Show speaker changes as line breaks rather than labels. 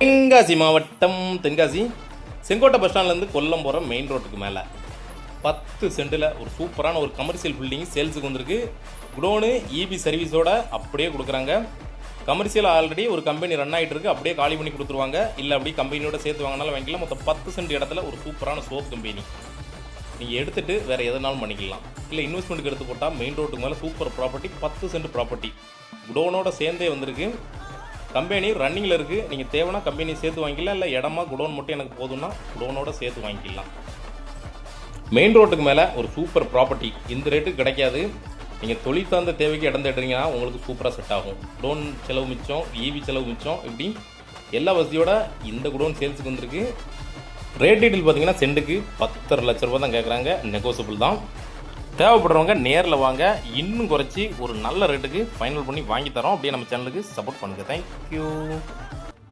தென்காசி மாவட்டம் தென்காசி செங்கோட்டை பஸ் ஸ்டாண்ட்லேருந்து கொல்லம் போகிற மெயின் ரோட்டுக்கு மேலே. பத்து சென்டில் ஒரு சூப்பரான ஒரு கமர்ஷியல் பில்டிங் சேல்ஸுக்கு வந்திருக்கு. குடோனு இபி சர்வீஸோட அப்படியே கொடுக்குறாங்க. கமர்ஷியல் ஆல்ரெடி ஒரு கம்பெனி ரன் ஆகிட்டு இருக்கு. அப்படியே காலி பண்ணி கொடுத்துருவாங்க. இல்லை அப்படியே கம்பெனியோட சேர்த்து வாங்கினாலும் வாங்கிக்கலாம். மொத்தம் பத்து சென்ட் இடத்துல ஒரு சூப்பரான சோப் கம்பெனி நீங்கள் எடுத்துகிட்டு வேறு எதனாலும் பண்ணிக்கலாம். இல்லை இன்வெஸ்ட்மெண்ட்டுக்கு எடுத்து போட்டால் மெயின் ரோட்டுக்கு மேலே சூப்பர் ப்ராப்பர்ட்டி பத்து சென்ட் ப்ராப்பர்ட்டி குடோனோட சேர்ந்தே வந்திருக்கு. கம்பெனி ரன்னிங்கில் இருக்குது நீங்கள் தேவைன்னா கம்பெனி சேர்த்து வாங்கிக்கலாம். இல்லை இடமா குடோன் மட்டும் எனக்கு போதும்னா குடோனோட சேர்த்து வாங்கிக்கலாம். மெயின் ரோட்டுக்கு மேலே ஒரு சூப்பர் ப்ராப்பர்ட்டி இந்த ரேட்டுக்கு கிடைக்காது. நீங்கள் தொழில் சார்ந்த தேவைக்கு இடம் தேடுறீங்கன்னா உங்களுக்கு சூப்பராக செட் ஆகும். குடோன் செலவு மிச்சம் ஈவி செலவு மிச்சம் இப்படி எல்லா வசதியோட இந்த குடோன் சேல்ஸுக்கு வந்திருக்கு. ரேட் டீட்டெயில் பார்த்தீங்கன்னா செண்டுக்கு பத்தரை லட்ச ரூபா தான் கேட்குறாங்க நெகோசியபிள் தான். தேவைப்படுறவங்க நேரில் வாங்க. இன்னும் குறைச்சி ஒரு நல்ல ரேட்டுக்கு ஃபைனல் பண்ணி வாங்கி தரோம். அப்படியே நம்ம சேனலுக்கு சப்போர்ட் பண்ணுங்கள் தேங்க்யூ